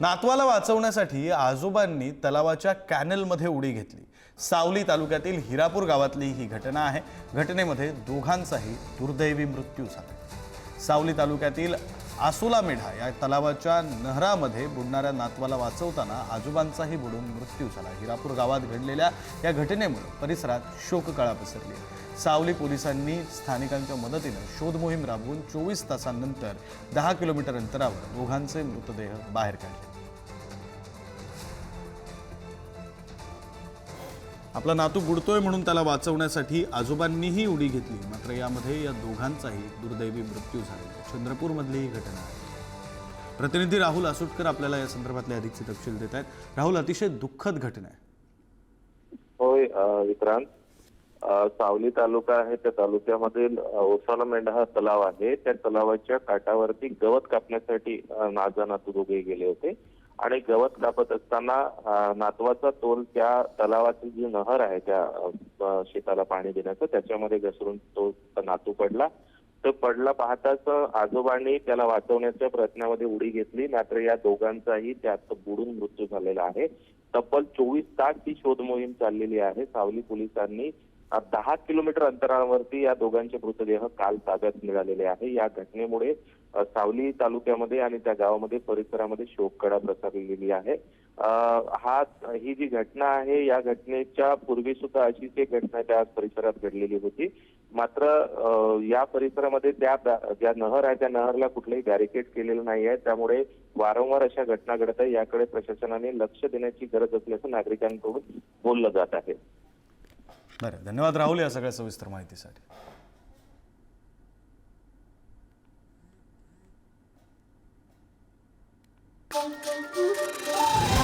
नातवाला वाचवण्यासाठी आजोबांनी तलावाच्या कॅनलमध्ये उडी घेतली. सावली तालुक्यातील हिरापूर गावातली ही घटना आहे. घटनेमध्ये दोघांचाही दुर्दैवी मृत्यू झाला. सावली तालुक्यातील आसोला मेढा या तलावाच्या नहरामध्ये बुडणाऱ्या नातवाला वाचवताना आजोबांचाही बुडून मृत्यू झाला. हिरापूर गावात घडलेल्या या घटनेमुळे परिसरात शोककळा पसरली. सावली पोलिसांनी स्थानिकांच्या मदतीनं शोधमोहीम राबवून चोवीस तासांनंतर दहा किलोमीटर अंतरावर दोघांचे मृतदेह बाहेर काढले. आपला नातू बुडतोय म्हणून त्याला वाचवण्यासाठी आजोबांनीही उडी घेतली. मात्र यामध्ये या दोघांचाही दुर्दैवी मृत्यू झाला. चंद्रपूरमधली ही घटना. आहे प्रतिनिधी राहुल आसुटकर आपल्याला या संदर्भातले अधिकचे तपशील देत आहेत. राहुल अतिशय दुःखद घटना आहे. होय विक्रांत. सावली तालुका आहे. त्या तालुक्यामधील ओसाला मेंढा हा तलाव आहे. त्या तलावाच्या काठावरती गवत कापण्यासाठी नाजा नातू दोघे गेले होते. आणि गवत कापत असताना नातवाचा तोल त्या तलावाची जी नहर आहे त्या शेताला पाणी देण्याचं त्याच्यामध्ये घसरून तो नातू पडला. तो पडला पाहताच आजोबांनी त्याला वाचवण्याच्या प्रयत्नामध्ये उडी घेतली. मात्र या दोघांचाही त्यात बुडून मृत्यू झालेला आहे. तब्बल चोवीस तास ही शोध मोहीम चाललेली आहे. सावली पोलिसांनी दहा किलोमीटर अंतरावरती या दोघांचे मृतदेह काल ताब्यात मिळालेले आहे. या घटनेमुळे सावली तालुक्यामध्ये आणि त्या गावामध्ये परिसरामध्ये शोककडा प्रसारलेली आहे. हा ही जी घटना आहे या घटनेच्या पूर्वी सुद्धा अशीच एक घटना त्या परिसरात घडलेली होती. मात्र या परिसरामध्ये त्या ज्या नहर आहे त्या नहरला कुठलंही बॅरिकेड केलेलं नाही आहे. त्यामुळे वारंवार अशा घटना घडत आहे याकडे प्रशासनाने लक्ष देण्याची गरज असल्याचं नागरिकांकडून बोललं जात आहे. बरं धन्यवाद राहुल या सगळ्या सविस्तर माहितीसाठी Thank you.